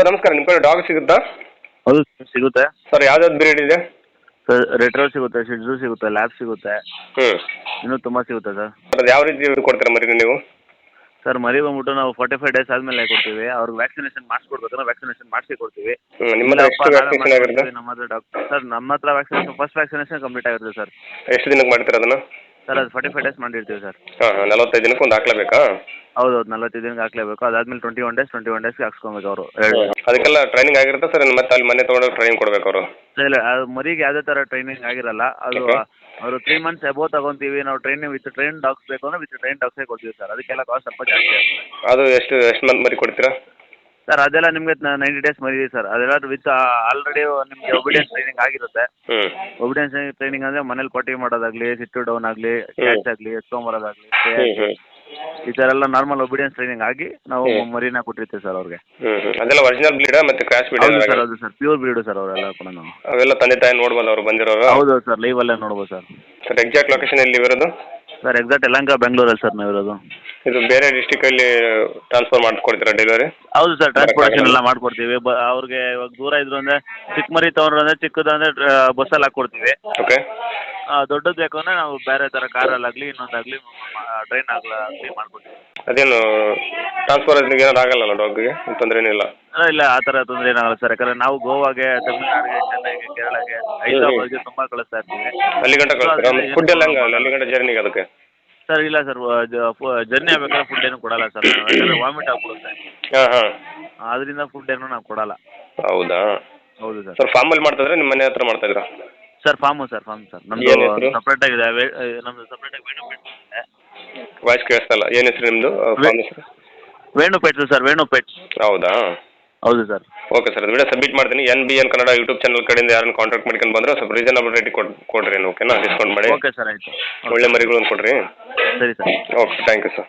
Sir ನಮಸ್ಕಾರ. ನಿಮ್ಮ ಕಡೆ ಡಾಗ್ ಸಿಗುತ್ತಾ? ಹೌದು ಸಿಗುತ್ತೆ. ಸರ್ ಯಾವ್ದಾವ್ದು ಬ್ರೀಡ್ ಇದೆ? ಸರ್ ರೆಟ್ರೋ ಸಿಗುತ್ತೆ ಶಿಡ್ಜು ಸಿಗುತ್ತೆ ಲ್ಯಾಬ್ ಸಿಗುತ್ತೆ. ಹ್ಞೂ ಇನ್ನೂ ತುಂಬ ಸಿಗುತ್ತೆ ಸರ್. ಅದು ಯಾವ ರೀತಿ ಇದು ಕೊಡ್ತೀರಾ ಮರಿ ನೀವು? ಸರ್ ಮರಿ ಬಂದ್ಬಿಟ್ಟು ನಾವು ಫಾರ್ಟಿ ಫೈವ್ ಡೇಸ್ ಆದ್ಮೇಲೆ ಕೊಡ್ತೀವಿ. ಅವ್ರಿಗೆ ವ್ಯಾಕ್ಸಿನೇಷನ್ ಮಾಡಿಸ್ಕೊಡ್ಬೇಕಂದ್ರೆ ವ್ಯಾಕ್ಸಿನೇಷನ್ ಮಾಡಿಸಿ ಕೊಡ್ತೀವಿ. ನಿಮ್ಮ ಹತ್ರ ಎಷ್ಟು ವ್ಯಾಕ್ಸಿನೇಷನ್ ಆಗಿರುತ್ತೆ? ನಮ್ಮ ಹತ್ರ ಡಾಕ್ಟರ್ ಸರ್ ನಮ್ಮ ಹತ್ರ ವ್ಯಾಕ್ಸಿನೇಷನ್ ಫಸ್ಟ್ ವ್ಯಾಕ್ಸಿನೇಷನ್ ಕಂಪ್ಲೀಟ್ ಆಗಿರುತ್ತೆ ಸರ್. ಎಷ್ಟು ದಿನಕ್ಕೆ ಮಾಡ್ತೀರಾ ಅದನ್ನ? ಸರ್ ಅದು ಫಾರ್ಟಿ ಫೈವ್ ಡೇಸ್ ಮಾಡಿರ್ತೀವಿ ಸರ್. ಹಾಂ ಹಾಂ ನಲವತ್ತೈದು ದಿನಕ್ಕೆ ಒಂದು ಹಾಕ್ಲೇಬೇಕಾ? ಹೌದು ಹೌದು ನಲ್ವತ್ತೈದು ದಿನಕ್ಕೆ ಹಾಕ್ಲೇಬೇಕು. ಅದಾದ್ಮೇಲೆ twenty one days twenty one ಡೇಸ್ಗೆ ಹಾಕ್ಸ್ಕೊಬೇಕು ಅವರು. ಅದಕ್ಕೆಲ್ಲ ಟ್ರೈನಿಂಗ್ ಆಗಿರುತ್ತೆ ಸರ್ ಮತ್ತೆ ಅಲ್ಲಿ ಮನೆ ತೊಗೊಂಡೋಗಿ ಟ್ರೈನಿಂಗ್ ಕೊಡ್ಬೇಕು ಅವರು. ಇಲ್ಲ ಅದು ಮರಿಗೆ ಯಾವುದೇ ಥರ ಟ್ರೈನಿಂಗ್ ಆಗಿರಲ್ಲ. ಅದು. ಅವರು ತ್ರೀ ಮಂತ್ಸ್ ಎಬೋ ತಗೊಂತೀವಿ. ನಾವು ಟ್ರೈನಿಂಗ್ ವಿತ್ ಟ್ರೈನ್ ಡಾಕ್ಸ್ ಬೇಕು ಅಂದ್ರೆ ವಿತ್ ಟ್ರೈನ್ ಡಾಕ್ಸೇ ಕೊಡ್ತೀವಿ ಸರ್. ಅದಕ್ಕೆಲ್ಲ ಕಾಸ್ಟ್ ಸ್ವಲ್ಪ ಜಾಸ್ತಿ ಅದು ಎಷ್ಟು ಎಷ್ಟು ಮಂತ್ ಮರಿ ಕೊಡ್ತೀರಾ? ಸರ್ ಅದೆಲ್ಲ ನಿಮಗೆ ನೈಂಟಿ ಡೇಸ್ ಮರಿ ಸರ್. ಅದೆಲ್ಲ ವಿತ್ ಆಲ್ರೆಡಿ ನಿಮಗೆ ಒಬಿಡಿಯನ್ಸ್ ಟ್ರೈನಿಂಗ್ ಆಗಿರುತ್ತೆ. ಒಬಿಡಿಯನ್ಸ್ ಟ್ರೈನಿಂಗ್ ಅಂದ್ರೆ ಮನೇಲಿ ಪಟ್ಟಿ ಮಾಡೋದಾಗ್ಲಿ ಸಿಟ್ಟು ಡೌನ್ ಆಗಲಿ ಕ್ಯಾಚ್ ಆಗಲಿ ಎತ್ಕೊಂಬರೋದಾಗಲಿ ಈ ಥರ ಎಲ್ಲ ನಾರ್ಮಲ್ ಒಬಿಡಿಯನ್ಸ್ ಟ್ರೈನಿಂಗ್ ಆಗಿ ನಾವು ಹ್ಮ್. ಮರಿನ ಕೊಟ್ಟಿರ್ತೀವಿ ಸರ್ ಅವ್ರಿಗೆ. ಅದೆಲ್ಲ ಒರಿಜಿನಲ್ ಬ್ರೀಡಾ ಮತ್ತೆ ಕ್ರಾಶ್ ಹೌದು ಸರ್ ಹೌದು ಸರ್ ಪ್ಯೂರ್ ಬ್ರೀಡು ಸರ್ ಅವರೆಲ್ಲ ಕೂಡ ನಾವು ಅವೆಲ್ಲ ತಂದೆ ತಾಯಿ ನೋಡ್ಬೋದು ಅವ್ರು ಬಂದಿರೋರು? ಹೌದು ಸರ್ ಲೈವಲ್ಲೇ ನೋಡ್ಬೋದು ಸರ್ ಸರ್ ಎಕ್ಸಾಕ್ಟ್ ಲೊಕೇಶನ್ ಎಲ್ಲಿ ಇರೋದು? ಸರ್ ಎಕ್ಸಾಕ್ಟ್ ಯಲಹಂಕ ಬೆಂಗಳೂರಲ್ಲಿ ಸರ್ ನಾವಿರೋದು. ಇದು ಬೇರೆ ಡಿಸ್ಟಿಕಲ್ಲಿ ಟ್ರಾನ್ಸ್ಫರ್ ಮಾಡ್ಕೊಡ್ತೀರಾ ಡೆಲಿವರಿ ಹೌದು ಸರ್ ಟ್ರಾನ್ಸ್ಪೋರ್ಟೇಷನ್ ಎಲ್ಲ ಮಾಡ್ಕೊಡ್ತೀವಿ. ಬ ಅವ್ರಿಗೆ ಇವಾಗ ದೂರ ಇದ್ರು ಅಂದ್ರೆ ಚಿಕ್ಕ ಮರಿ ತಗೊಂಡ್ರೆ ಚಿಕ್ಕದಂದ್ರೆ ಚಿಕ್ಕದು ಅಲ್ಲಿ ಬಸ್ಸಲ್ಲಿ ಹಾಕ್ಕೊಡ್ತೀವಿ ಓಕೆ ದೊಡ್ಡದು ಬೇಕು ಅಂದ್ರೆ ನಾವು ಬೇರೆ ಥರ ಕಾರಲ್ಲಾಗಲಿ ಇನ್ನೊಂದಾಗಲಿ ಟ್ರೈನ್ ಆಗಲಿ ಮಾಡ್ಕೊಡ್ತೀವಿ ಅದೇನು ಟ್ರಾನ್ಸ್ಫರ್ ಏನಾದ್ರು ಆಗಲ್ಲ ಡಾಗ್ಗೆ ತೊಂದರೆ ಏನಿಲ್ಲ ಇಲ್ಲ? ಆ ತರ ತೊಂದರೆ ಏನಾಗಲ್ಲ ಸರ್. ಯಾಕಂದ್ರೆ ನಾವು ಗೋವಾಗೆ ತಮಿಳ್ನಾಡಿಗೆ ಚೆನ್ನೈಗೆ ಕೇರಳಗೆ ಹೈದರಾಬಾದ್ಗೆ ತುಂಬಾ ಕಳಿಸ್ತಾ ಇರ್ತೀವಿ. ಅಲ್ಲಿ ಗಂಟ ಕಳಿಸ್ತೀರಾ? ಫುಡ್ ಎಲ್ಲ ಹಂಗೆ? ಅಲ್ಲಿ ಗಂಟ ಜರ್ನಿಗೆ ಅದಕ್ಕೆ? ಸರ್ ಇಲ್ಲ ಸರ್ ಜರ್ನಿ ಆಗ್ಬೇಕಾದ್ರೆ ಫುಡ್ ಏನು ಕೊಡಲ್ಲ ಸರ್. ಯಾಕಂದರೆ ವಾಮಿಟ್ ಆಗ್ಬಿಡುತ್ತೆ. ಹಾಂ ಹಾಂ. ಅದರಿಂದ ಫುಡ್ ಏನು ನಾವು ಕೊಡಲ್ಲ. ಹೌದಾ? ಹೌದು ಸರ್. ಸರ್ ಫಾರ್ಮಲ್ಲಿ ಮಾಡ್ತಿದ್ರೆ ನಿಮ್ಮ ಮನೆ ಹತ್ರ ಮಾಡ್ತಾ ಇದ್ರಾ sir farm sir farm sir ಏನ್ ಸಪರೇಟ್ ಹೆಸ್ರು? ಸಪ್ರೇಟ್ ಆಗಿದೆ ನಮ್ದು ನಮ್ಮದು ಸಪ್ರೇಟಾಗಿ ವೇಣು ವಾಯ್ಸ್ ಕೇಳಿಸ್ತಲ್ಲ ಏನ್ ಏನು ಹೆಸರು ನಿಮ್ಮದು ಫಾರ್ಮ್ ಹೆಸರು Venu plate sir Venu plate ಹೌದಾ? ಹೌದು ಸರ್ ಓಕೆ ಸರ್ ಅದು ವಿಡಿಯೋ ಸಬ್ಮಿಟ್ ಮಾಡ್ತೀನಿ. N B N Kannada YouTube channel ಕಡೆಯಿಂದ ಯಾರನ್ನ ಕಾಂಟ್ಯಾಕ್ಟ್ ಮಾಡ್ಕೊಂಡು ಬಂದ್ರೆ ಸ್ವಲ್ಪ ರೀಸನಬಲ್ ರೇಟ್ ಕೊಡ್ ಕೊಡ್ರಿ ಏನು ಓಕೆನಾ ಡಿಸ್ಕೌಂಟ್ ಮಾಡಿ. ಓಕೆ ಸರ್ ಆಯಿತು. ಒಳ್ಳೆ ಮರಿಗಳನ್ನು ಕೊಡ್ರಿ. ಸರಿ sir okay thank you sir